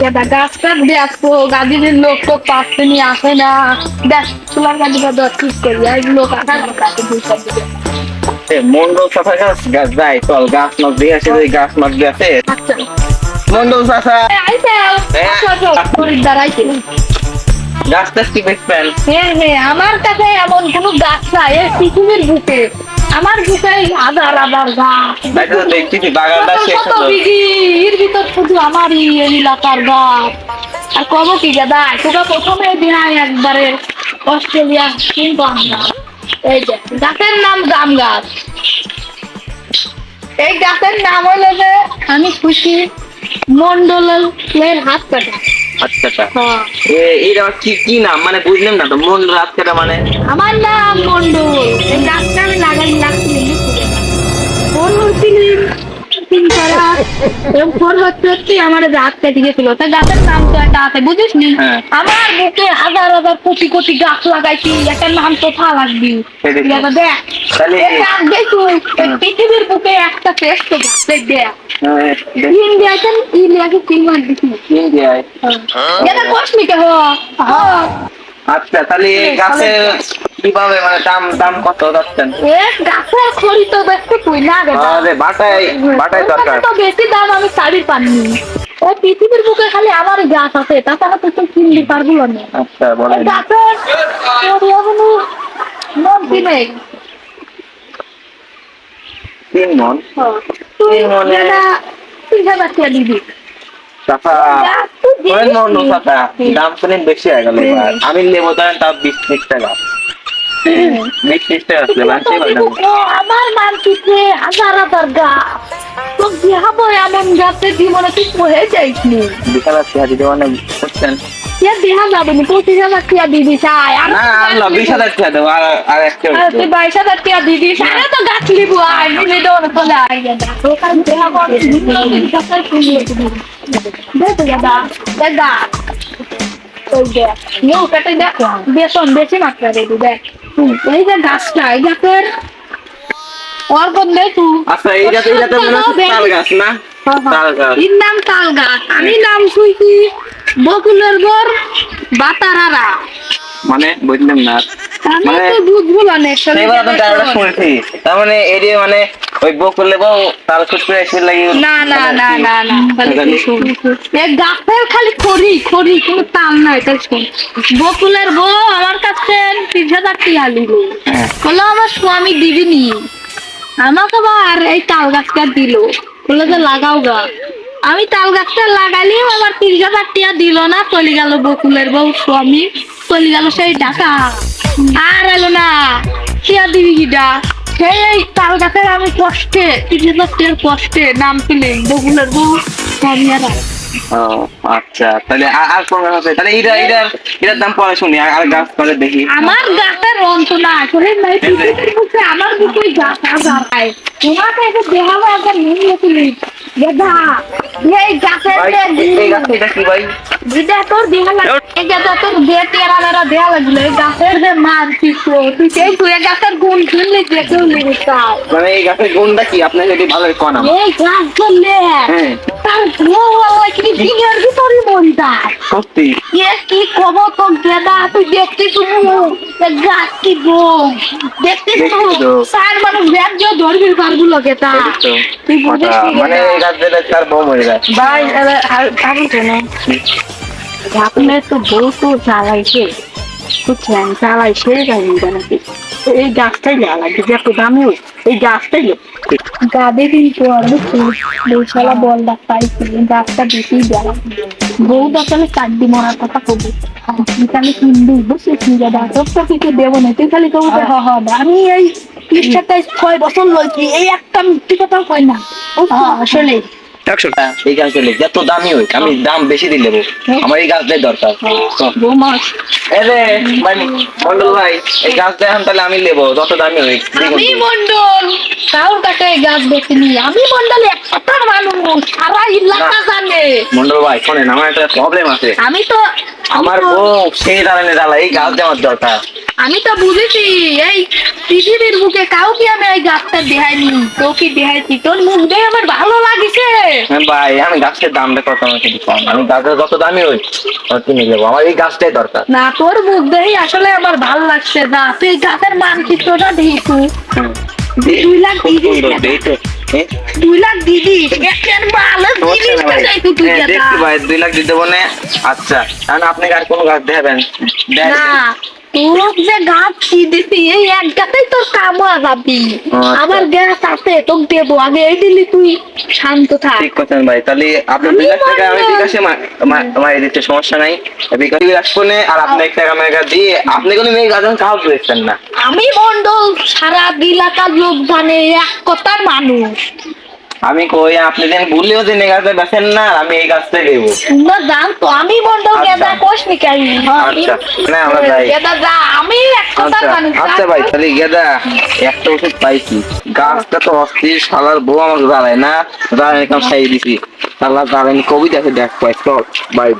দাদা গাছটা দেখো গাড়ির লোক তো পাশে নিয়ে আসে না। দেখ গাড়িটা দর ঠিক করি আর লোক আসার কাছে মন্ডল চাষা গাছ গাছ চল গাছ মাছ দিয়ে আসে গাছ মাছ দিয়ে আছে আচ্ছা। মন্ডল চাষা আসো আসো গাছ টাছ কি বেচবেন হ্যাঁ হ্যাঁ আমার কাছে এমন কোনো গাছ নাই পৃথিবীর বুকে। আমার বুকেই আদার আদার গাছ। কত বিঘি, এর ভিতর শুধু আমারই এই এলাকার গাছ। আর কব কি দাদা তোকে প্রথমে দিনাই একবারে অস্ট্রেলিয়া কিনবো আমরা এই যে গাছের নাম গাম গাছ। এই গাছের নাম হলো যে আমি খুশি। মন্ডলের হাত কাটা। হাত কাটা হ্যাঁ। এ- কি কি নাম? মানে বুঝলাম না তো মন্ডল হাত কাটা মানে? আমার নাম মন্ডল। এই গাছটা আমি লাগাই লাগছি ফোন হচ্ছিলাম তিন ফোন হচ্ছে হচ্ছে আমার কেটে গেছিল তা গাছের নাম তো একটা আছে বুঝিস নি? হ্যাঁ। আমার বুকে হাজার হাজার কোটি কোটি গাছ লাগাইছি একটা নাম তো থা লাগবি। দেখ। পৃথিবীর বুকে একটা শ্রেষ্ঠ গাছ দেখ হ্যাঁ, ইন্ডিয়াতে ইন্ডিয়াকে তিন মাস দিছি। ইন্ডিয়ায়। যেটা কসমিকে হ হ্যাঁ। আচ্ছা তাহলে এই গাছের কীভাবে মানে দাম দাম কত যাচ্ছেন? গাছের খড়ি তো দেখতে তুই না আরে বাটাই বাটাই দরকার তো বেশি দাম আমি শাড়ি পাননি। ও পৃথিবীর বুকে খালি আমার গাছ আছে তাছাড়া তুই তো কিনবি পারব না। আচ্ছা ওই বলেন গাছের পরিমাণ মন কিনে। তিন মন। তুই তিন মনে- তিন হাজার টাকা দিবি। চাচা? চাচা? দাম বেশি হয়ে গেল এবার। আমি লেবো ধরেন তাও বিশ ত্রিশ টাকা। বিশ ত্রিশ টাকা আসলে মানছি তুই তো দিবি, ও, আমার মানচিত্রে হাজার হাজার গাছ তো দেখাবো এমন গাছে জীবনে তুই পড়ে যাইসনি বিশাল আছে হাজি দেওয়ানে বুঝছেন ইয়া দেখা যাবে না পঁচিশ হাজার টাকা দিবি চাই। আর না আল্লাহ বিশ হাজার টাকা দেবো আর আর একটা তুই বাইশ হাজার টাকা দিবি সারা তো গাছ লিবু আয় নিলে তো অনেক চলে আয় করে ফুল দেখ দাদা দেখ দা দেখ নিউ কেটে দেখ বেসন বেশি মাত্রা দেবি দেখ এই যে গাছটা এই গাছের ওর বদলে তুই আচ্ছা তাল গাছ না? তাল গাছ। এর নাম তাল গাছ। আমি নাম শুনছি বকুলের বর বাতারারা। মানে বুঝলাম না। মানে- বুঝব না তার মানে এরিয়া মানে ওই বকুল লেবো তাল খুঁজতে এসে লাগি না না না না না খালি তাহলে এ গাছের খালি খড়ি খড়ি কোনো তাল নাই তাই শোন। বকুলের বউ আমার কাছে তিরিশ হাজার টাকা নিল। বলল আমার স্বামী দিবিনি। আমাকে আবার এই তাল গাছটা দিল। বলল যে লাগাও গা। আমি তাল গাছটা লাগাইলেও আমার তিরিশ হাজার টাকা দিল না। চলে গেল বকুলের বউ স্বামী। চলে গেল সেই টাকা আর এলো না। টিয়া দিবি কিটা সেই তাল গাছের আমি কষ্টে হাজার টাকার কষ্টে নাম পেলে বকুলের বউ। ও আচ্ছা তাহলে আর কোন গাছ আছে? তাহলে এইটা এইটার এটার দাম পরে শুনি আর আর গাছ করে দেখি। আমার গাছের অন্ত না আসলে নাই পৃথিবীর আমার বুকে গাছ দাঁড়ায় তোমাকে এটা দেখাবো একবার নিয়ে তুমি দাদা এই গাছের এই গাছ এটা কি ভাই? যেটা তোর দেহা লাগে এই গাছটা তোর লাগল এই গাছের যে মার পিছু তুই সেই তুই গাছের গুণ শুনলে দেখেও লেগে চাও মানে এই গাছের গুণটা কি? আপনি যদি ভালো কন এই গাছ করলে হ্যাঁ। তার কি দিনের ভিতরে মন যায়। সত্যি? এ কি খবর তো গেদা তুই তো গাছ কি গো দেখছিস তো দেখছি তো। সার মানুষ ব্যাগ যে ধরবি পারগুলো গেতা তুই বুঝিস মানে এই গাছ দিলে তার বউ মরে যায়। ভাই আপনার তো বউ তো জ্বালাইছে বুঝছেন জ্বালাইছে জানি এই গাছটাই জ্বালাইছে যে এত দামি এই গাছটাই গাবে কিন্তু বৈশালা পাইছি এই গাছটা বেশি বউ মরার কথা কবি? আমি কিনবি বুঝছিস কি দাদা তোর তো কিছু দেবো না তুই খালি কবি হ হ। আমি এই ছয় বছর লইছি এই একটা মিথ্যে কথাও কই না। আসলে টাকা এই গাছ দিলে। যত দামি হোক আমি দাম বেশি দিলে দেবো আমার এই গাছটাই দরকার। বৌমা এই রে মন্ডল ভাই এই গাছটা এখন তাহলে আমি নেব যত দামি হোক আমি মন্ডল কাউর কাছে এই গাছ দেখিনি আমি মন্ডল একটা মানুষ সারা এলাকা জানে। মন্ডল ভাই শোনেন আমার একটা প্রবলেম আছে। আমি তো আমার বউ সেই দাঁড়ানে দাঁড়া এই গাছ দেওয়ার দরকার। আমি তো বুঝেছি এই পৃথিবীর বুকে কাউকে আমি এই গাছটা দেখাইনি তোকে দেখাইছি তোর মুখ দেখে আমার ভালো লাগিছে। হ্যাঁ ভাই আমি গাছের দামটা কত আমাকে না। আমি গাছের যত দামি কিনে নেব। আমার এই গাছটাই দরকার। না তোর মুখ আসলে আমার ভালো লাগছে না। তুই গাছের মানচিত্রটা দেখু দুই লাখ দিদি হ্যাঁ? দুই লাখ দিদি ভালো ভাই। তুই হ্যাঁ, দেখছি ভাই দুই লাখ দিতে আচ্ছা আপনাকে আর কোনো গাছ দেখাবেন? না তোর যে গাছ কি দিছি এই এক গাছেই তোর কাম যাবি। আচ্ছা। আমার গাছ আছে তোকে দেবো। এই দিলি তুই শান্ত থাক। ঠিক করছেন ভাই তাহলে আপনার লাখ টাকা আমি বললাম- বিকাশে মারি দিতে সমস্যা নাই। বিকাশে আর আপনি এক টাকা মেগা দিয়ে আপনি কোনো মেয়ে গাছ কাউ দিচ্ছেন না। আমি মন্ডল সারা এলাকার লোক জানে এক কথার মানুষ। আমি কই আপনি দেন ভুলেও যে গাছটা বেছেন না আমি এই গাছতে দেব। না দাম তো আমি বলতো আচ্ছা। গেদা কোষ নিকাই আচ্ছা, না, আমরা যাই। গেদা যা আমি এক কথা আচ্ছা জানি আচ্ছা ভাই তাহলে গেদা একটা ওষুধ পাইছি। গাছটা তো অস্থির শালার বউ আমাকে জ্বালায় না। জ্বালায় কাম খাইয়ে দিছি। শালা জ্বালানি কবিতাকে দেখ পাই চল বাই